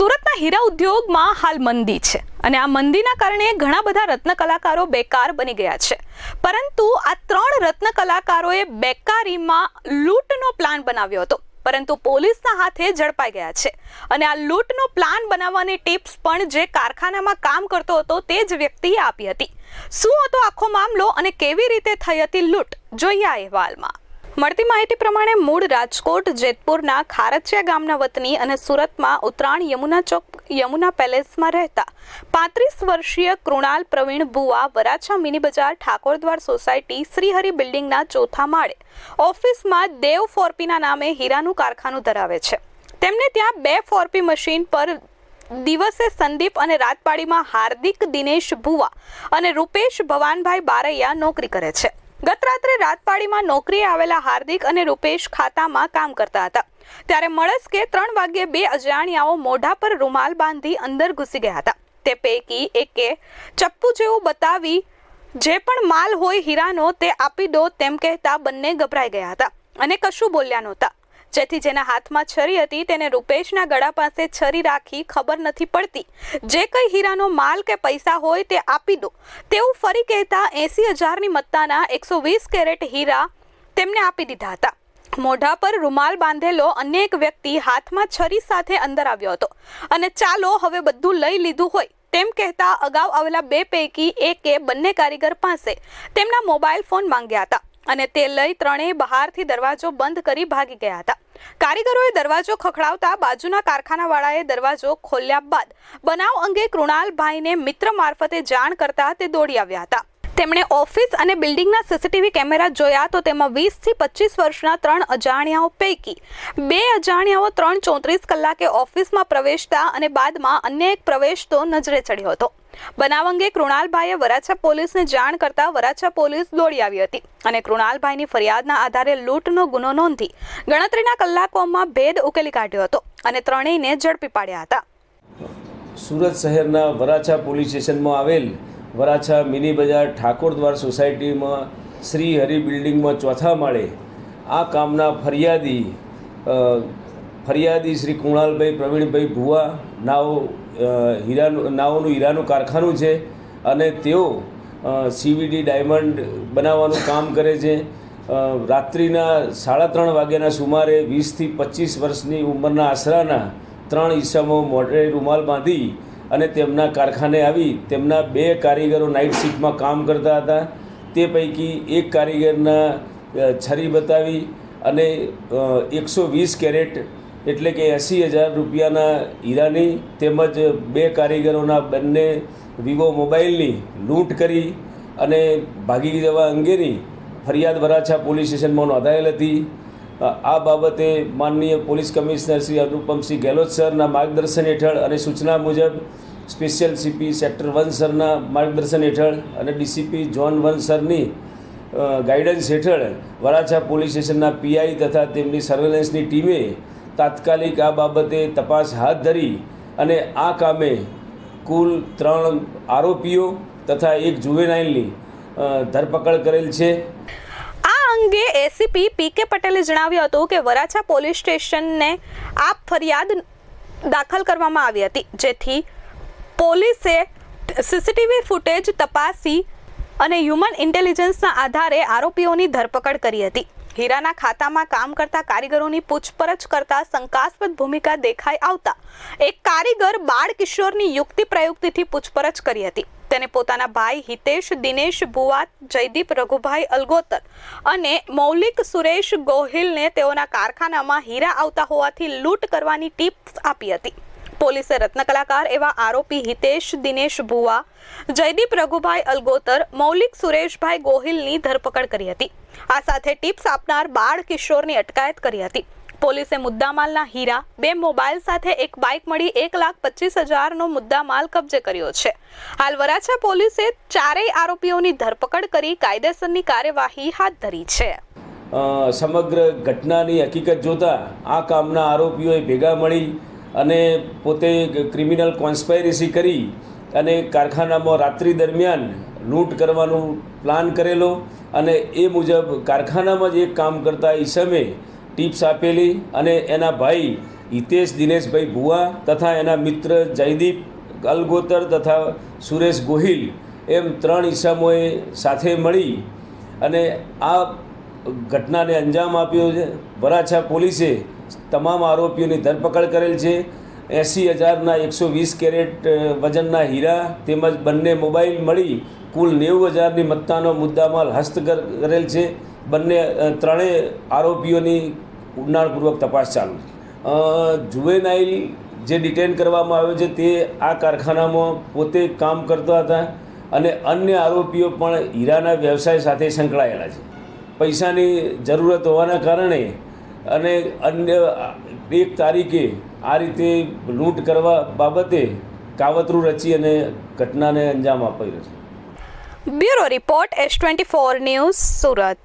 સુરતના હીરા ઉદ્યોગમાં હાલ મંદી છે અને આ મંદીના કારણે ઘણા બધા રત્ન કલાકારો બેકાર બની ગયા છે. પરંતુ આ ત્રણ રત્ન કલાકારોએ બેકારીમાં લૂંટનો પ્લાન બનાવ્યો હતો. પરંતુ પોલીસના હાથે ઝડપાઈ ગયા છે. અને આ લૂંટનો પ્લાન બનાવવાની ટિપ્સ પણ જે કારખાનામાં કામ કરતો હતો તે જ વ્યક્તિએ આપી હતી. શું હતો આખો મામલો અને કેવી રીતે થઈ હતી લૂંટ? જોઈએ આ અહેવાલમાં. મળતી માહિતી પ્રમાણે મૂળ રાજકોટ, જેતપુરના ખારચિયા ગામના વતની અને સુરતમાં ઉત્તરાયણ યમુના ચોક, યમુના પેલેસમાં રહેતા પાંત્રીસ વર્ષીય કૃણાલ પ્રવીણ બુવા વરાછા મિની બજાર ઠાકોરદ્વાર સોસાયટી શ્રીહરિ બિલ્ડિંગના ચોથા માળે ઓફિસમાં દેવ ફોરપીના નામે હીરાનું કારખાનું ધરાવે છે. તેમને ત્યાં બે ફોરપી મશીન પર દિવસે સંદીપ અને રાતપાડીમાં હાર્દિક દિનેશ ભુવા અને રૂપેશ ભવાનભાઈ બારૈયા નોકરી કરે છે. ગત રાત્રે રાતપાડીમાં નોકરીએ આવેલા હાર્દિક અને રૂપેશ ખાતામાં કામ કરતા હતા. ત્યારે મળસ્કે ત્રણ વાગ્યે બે અજાણ્યાઓ મોઢા પર રૂમાલ બાંધી અંદર ઘૂસી ગયા હતા. તે પૈકી એકે ચપ્પુ જેવું બતાવી જે પણ માલ હોય હીરાનો તે આપી દો તેમ કહેતા બંને ગભરાઈ ગયા હતા અને કશું બોલ્યા નહોતા. જેથી જેના હાથમાં છરી હતી તેને રૂપેશના ગળા પાસે છરી રાખી ખબર નથી પડતી. જે કંઈ હીરાનો માલ કે પૈસા હોય તે આપી દો. તેવું ફરી કહેતા, એસી હજારની મત્તાના એકસો વીસ કેરેટ હીરા તેમને આપી દીધા હતા. મોઢા પર રૂમાલ બાંધેલો અન્ય એક વ્યક્તિ હાથમાં છરી સાથે અંદર આવ્યો હતો. અને ચાલો, હવે બધું લઈ લીધું હોય. તેમ કહેતા અગાઉ આવેલા બે પૈકી એકે બંને કારીગર પાસે તેમના મોબાઈલ ફોન માંગ્યા હતા. અને તે લઈ ત્રણેય બહારથી દરવાજો બંધ કરી ભાગી ગયા હતા. કારીગરોએ દરવાજો ખખડાવતા બાજુના કારખાનાવાળાએ દરવાજો ખોલ્યા બાદ બનાવ અંગે કૃણાલભાઈને મિત્ર મારફતે જાણ કરતા તે દોડી આવ્યા હતા. તેમણે ઓફિસ અને બિલ્ડિંગના સીસીટીવી કેમેરા જોયા તો તેમાં વીસથી પચીસ વર્ષના ત્રણ અજાણ્યાઓ પૈકી બે અજાણ્યાઓ ત્રણ ચોત્રીસ કલાકે ઓફિસમાં પ્રવેશતા અને બાદમાં અન્ય એક પ્રવેશતો નજરે ચડ્યો હતો. બનાવ અંગે કૃણાલભાઈએ વરાછા પોલીસને જાણ કરતા વરાછા પોલીસ દોડી આવી હતી અને કૃણાલભાઈની ફરિયાદના આધારે લૂંટનો ગુનો નોંધી ગણતરીના કલાકોમાં ભેદ ઉકેલી કાઢ્યો હતો અને ત્રણેયને ઝડપી પાડ્યા હતા. સુરત શહેરના વરાછા પોલીસ સ્ટેશનમાં આવેલ વરાછા મિની બજાર ઠાકોરદ્વાર સોસાયટીમાં શ્રી હરિ બિલ્ડિંગમાં ચોથા માળે આ કામના ફરિયાદી ફરિયાદી શ્રી કુણાલભાઈ પ્રવીણભાઈ ભુવા અ, હીરાનું, નાઓનું હીરાનું કારખાનું છે અને તેઓ સીવીડી ડાયમંડ બનાવવાનું કામ કરે છે. રાત્રિના સાડા ત્રણ વાગ્યાના સુમારે વીસથી પચીસ વર્ષની ઉંમરના આશરાના ત્રણ ઈસમો મોઢે રૂમાલ બાંધી અને તેમના કારખાને આવી તેમના બે કારીગરો નાઇટ શિફ્ટમાં કામ કરતા હતા. તે પૈકી એક કારીગરના છરી બતાવી અને એકસો વીસ કેરેટ એટલે કે એંસી હજાર રૂપિયાના હીરાની તેમજ બે કારીગરોના બંને વિવો મોબાઈલની લૂંટ કરી અને ભાગી જવા અંગેની ફરિયાદ વરાછા પોલીસ સ્ટેશનમાં નોંધાયેલ હતી. આ બાબતે માનનીય પોલીસ કમિશનર શ્રી અનુપમસિંહ ગેહલોત સરના માર્ગદર્શન હેઠળ અને સૂચના મુજબ સ્પેશિયલ સીપી સેક્ટર વન સરના માર્ગદર્શન હેઠળ અને ડીસીપી જોન વન સરની ગાઈડન્સ હેઠળ વરાછા પોલીસ સ્ટેશનના પીઆઈ તથા તેમની સર્વેલન્સની ટીમે તાત્કાલિક આ બાબતે તપાસ હાથ ધરી અને આ કામે કુલ ત્રણ આરોપીઓ તથા એક જુવેનાઇલની ધરપકડ કરેલ છે. અંગે એસીપી પી કે પટેલે જણાવ્યું હતું કે વરાછા પોલીસ સ્ટેશનને આ ફરિયાદ દાખલ કરવામાં આવી હતી, જેથી પોલીસે સીસીટીવી ફૂટેજ તપાસી અને હ્યુમન ઇન્ટેલિજન્સના આધારે આરોપીઓની ધરપકડ કરી હતી. હીરાના ખાતામાં કામ કરતા કારીગરોની પૂછપરછ કરતા શંકાસ્પદ ભૂમિકા દેખાઈ આવતા એક કારીગર બાળ કિશોરની યુક્તિ પ્રયુક્તિથી પૂછપરછ કરી હતી. તેને પોતાના ભાઈ હિતેશ, દિનેશ, ભુવા, જયદીપ, રઘુભાઈ અલગોતર અને મૌલિક સુરેશ ગોહિલને તેઓના કારખાનામાં હીરા આવતા હોવાથી લૂંટ કરવાની ટિપ્સ આપી હતી. પોલીસે રત્ન કલાકાર એવા આરોપી હિતેશ, દિનેશ, ભુવા, જયદીપ, રઘુભાઈ અલગોતર, મૌલિક સુરેશભાઈ ગોહિલની ધરપકડ કરી હતી. આ સાથે ટિપ્સ આપનાર બાળ કિશોરની અટકાયત કરી હતી. પોલીસે મુદ્દામાલના હીરા, બે મોબાઈલ સાથે એક બાઇક મળી એક લાખ પચીસ હજારનો મુદ્દામાલ કબજે કર્યો છે. હાલ વરાછા પોલીસે ચારેય આરોપીઓની ધરપકડ કરી કાયદેસરની કાર્યવાહી હાથ ધરી છે. સમગ્ર ઘટનાની હકીકત જોતાં આ કામના આરોપીઓએ ભેગા મળી અને પોતે ક્રિમિનલ કોન્સ્પાયરસી કરી અને કારખાનામાં રાત્રિ દરમિયાન લૂંટ કરવાનું પ્લાન કરેલો અને એ મુજબ કારખાનામાં જ એક કામ કરતા ઈસમે ટિપ્સ આપેલી અને એના ભાઈ હિતેશ દિનેશભાઈ ભુવા તથા એના મિત્ર જયદીપ અલગોતર તથા સુરેશ ગોહિલ એમ ત્રણ ઈસમોએ સાથે મળી અને આ ઘટનાને અંજામ આપ્યો છે. વરાછા પોલીસે તમામ આરોપીઓની ધરપકડ કરેલ છે. એંસી હજારના એકસો વીસ કેરેટ વજનના હીરા તેમજ બંને મોબાઈલ મળી કુલ નેવું હજારની મત્તાનો મુદ્દામાલ હસ્તગત કરેલ છે. બંને ત્રણેય આરોપીઓની ઉડાણપૂર્વક તપાસ ચાલુ છે. જુવેનાઇલ જે ડિટેન કરવામાં આવ્યો છે તે આ કારખાનામાં પોતે કામ કરતા હતા અને અન્ય આરોપીઓ પણ હીરાના વ્યવસાય સાથે સંકળાયેલા છે. પૈસાની જરૂરત હોવાના કારણે અને અન્ય એક તારીખે આ રીતે લૂંટ કરવા બાબતે કાવતરું રચી અને ઘટનાને અંજામ આપ્યો છે. Bureau report S twenty four news Surat.